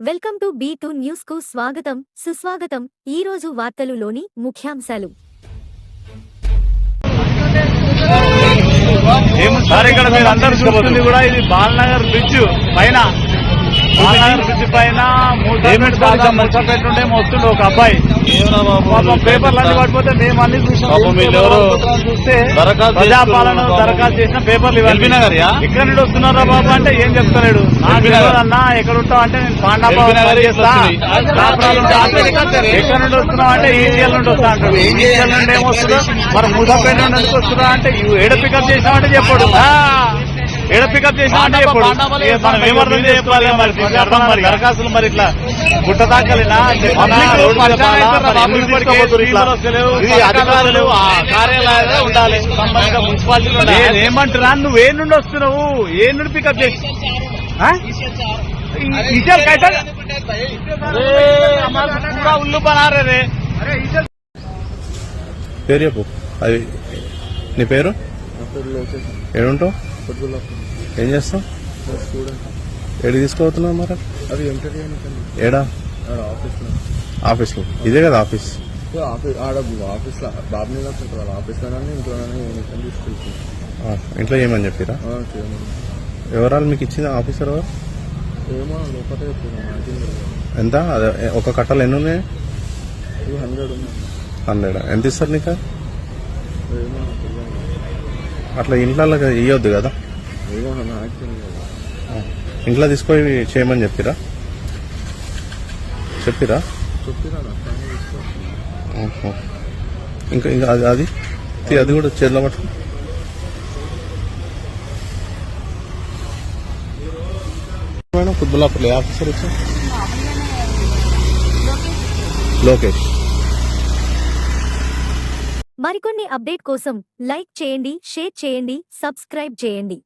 Welcome to B two న్యూస్కు స్వాగతం సుస్వాగతం. ఈ రోజు వార్తలులోని ముఖ్యాంశాలు. సార్ ఇక్కడ మీరు అందరూ చూస్తుంది కూడా ఇది బాలనగర్ బ్రిడ్జ్ పైన. బ్రిడ్జ్ పైన ముసాపేట నుండే వస్తుండే ఒక అబ్బాయి. పాపం పేపర్లు అన్ని పడిపోతే మేము అన్ని చూస్తే దరఖాస్తు ప్రజాపాలన. దరఖాస్తు చేసిన పేపర్లు ఇవ్వాలి? ఇక్కడ నుండి వస్తున్నారా బాబు అంటే ఏం చెప్తలేడు. అన్నా ఎక్కడ ఉంటావు అంటే నేను పాండాబాబు. ఎక్కడ నుండి వస్తున్నావు అంటే ఈజీఎల్ నుండి వస్తా అంటాడు. ఈజీఎల్ నుండి ఏమొస్తుందో మరి ముసాపేట నుండి వస్తున్నా అంటే ఏడ పికప్ చేసామంటే చెప్పాడు. పికప్ మనం ఏమర్థం మరి? దీనికి అర్థం మరి దరఖాస్తులు మరి ఇట్లా గుట్ట అధికారులు ఆ కార్యాలయాలే ఉండాలి. సంబంధిత మున్సిపాలిటీలు ఉండాలి. ఏమంటున్నా నువ్వు ఏ నుండి వస్తున్నావు? ఏ నుండి పికప్ చేసి ఇజల్ ఉల్లు రే. పేరు చెప్పు. అది నీ పేరు? ఏడుంటావు? ఏం చేస్తావు? ఏడు తీసుకోబోతున్నావు మరి? అవి ఎంటర్ ఏడా? ఆఫీస్ ఆఫీస్లో. ఇదే కదా ఆఫీస్. ఆఫీస్ ఆడ ఆఫీస్లో బాబు నీళ్ళు ఉంటుంది వాళ్ళ ఆఫీస్లోనే ఇంట్లోనే యూనిఫామ్ తీసుకెళ్తున్నాం ఆ, ఇంట్లో ఏమని చెప్పిరా? వివరాలు మీకు ఇచ్చింది ఆఫీసర్ ఏమో లోపల ఎంత? అదే ఒక కట్టలు ఎన్ని ఉన్నాయి? హండ్రెడ్ హండ్రెడ్ ఎంత ఇస్తారు నీకు? అట్లా ఇంట్లో ఇవ్వద్దు కదా. ఇంట్లో తీసుకొని చేయమని చెప్పిరా? చెప్పిరా. ఇంకా ఇంకా అది అది? అది కూడా చేతిలో పట్టు మేడం కుత్బుల్లాపల్లి ఆఫీసర్ వచ్చా లోకేష్. మరికొన్ని అప్డేట్ కోసం లైక్ చేయండి షేర్ చేయండి సబ్స్క్రైబ్ చేయండి.